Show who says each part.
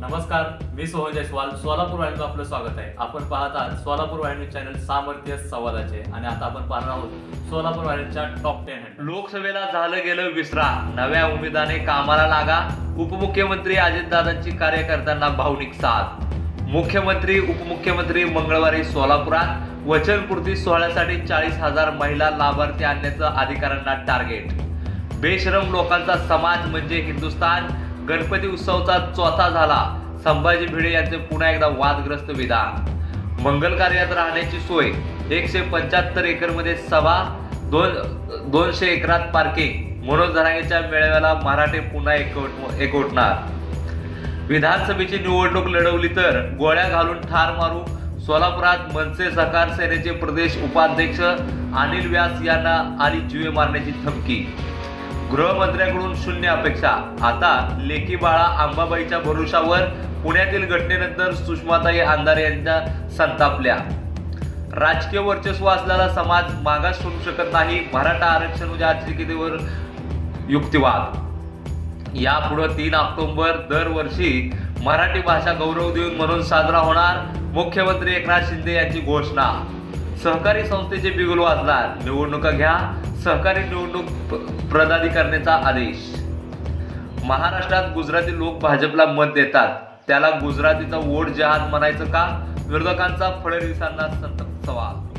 Speaker 1: नमस्कार मी सोहन जयस्वाल सोलापूर वाहिनीचं आपलं स्वागत आहे. आपण पाहत आहात सोलापूर वाहिनी चॅनल सामर्थ्य संवादाचे आणि आता आपण पाहणार आहोत सोलापूर वाहिनीच्या टॉप टेन
Speaker 2: लोकसभेला झालं गेलं विसरा. नव्या उमेदाने कामाला लागा. उपमुख्यमंत्री अजितदादांची कार्यकर्त्यांना भावनिक साथ. मुख्यमंत्री उपमुख्यमंत्री मंगळवारी सोलापुरात. वचनपूर्ती सोहळ्यासाठी चाळीस हजार महिला लाभार्थी आणण्याचं अधिकाऱ्यांना टार्गेट बेशरम लोकांचा समाज म्हणजे हिंदुस्थान. गणपती उत्सवचा चौथा झाला. संभाजी भिडे यांचे पुन्हा एकदा वादग्रस्त विधान. मंगल कार्यात राहण्याची सोय. एकशे पंच्याहत्तर एकरमध्ये सभा दोन दोनशे एकरात पार्किंग मनोज धरांगेच्या मेळाव्याला मराठे पुन्हा एकवट एकवटणार. विधानसभेची निवडणूक लढवली तर गोळ्या घालून ठार मारू. सोलापुरात मनसे सहकार सेनेचे प्रदेश उपाध्यक्ष अनिल व्यास यांना आली जीवे मारण्याची धमकी. गृहमंत्र्यांकडून शून्य अपेक्षा. आता लेखी बाळा आंबाबाईच्या भरोशावर पुण्यातील घटनेनंतर सुषमाताई अंधारे यांच्या संतापल्या. राजकीय वर्चस्व असलेला समाज मागास सोडू शकत नाही. मराठा आरक्षण याचिकेवर युक्तिवाद. यापुढे तीन ऑक्टोबर दरवर्षी मराठी भाषा गौरव दिन म्हणून साजरा होणार. मुख्यमंत्री एकनाथ शिंदे यांची घोषणा. सहकारी संस्थेचे बिगुल वाजणार. निवडणुका घ्या. सहकारी निवडणूक प- आदेश. महाराष्ट्रात गुजराती लोक भाजपला मत देतात. त्याला गुजरातीचा वोट जहाज म्हणायचं का? विरोधकांचा फडणवीसांना संत- सवाल.